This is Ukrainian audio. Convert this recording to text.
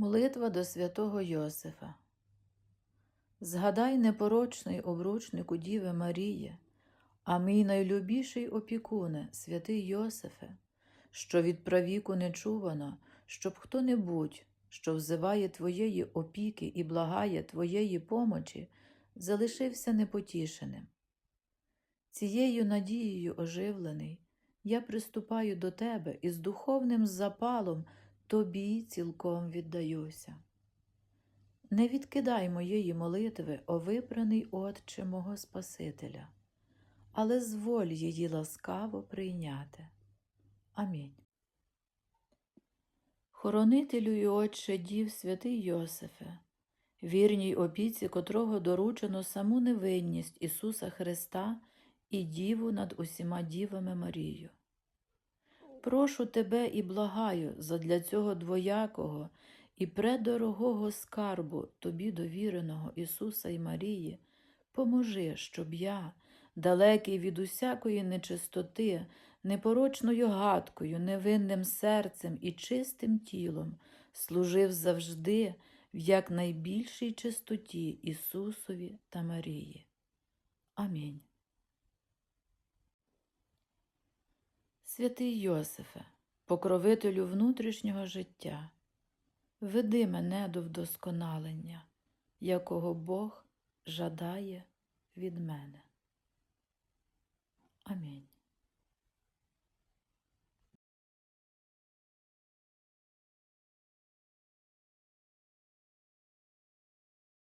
Молитва до святого Йосифа. Згадай непорочний обручнику Діви Марії, а мій найлюбіший опікуне, святий Йосифе, що від правіку не чувано, щоб хто-небудь, що взиває Твоєї опіки і благає Твоєї помочі, залишився непотішеним. Цією надією оживлений, я приступаю до Тебе і з духовним запалом Тобі цілком віддаюся. Не відкидай моєї молитви, о вибраний Отче мого Спасителя, але зволь її ласкаво прийняти. Амінь. Хоронителю і Отче дів святий Йосифе, вірній опіці, котрого доручено саму невинність Ісуса Христа і Діву над усіма дівами Марію. Прошу тебе і благаю задля цього двоякого і предорогого скарбу тобі довіреного Ісуса і Марії, поможи, щоб я, далекий від усякої нечистоти, непорочною гадкою, невинним серцем і чистим тілом, служив завжди в якнайбільшій чистоті Ісусові та Марії. Амінь. Святий Йосифе, покровителю внутрішнього життя, веди мене до вдосконалення, якого Бог жадає від мене. Амінь.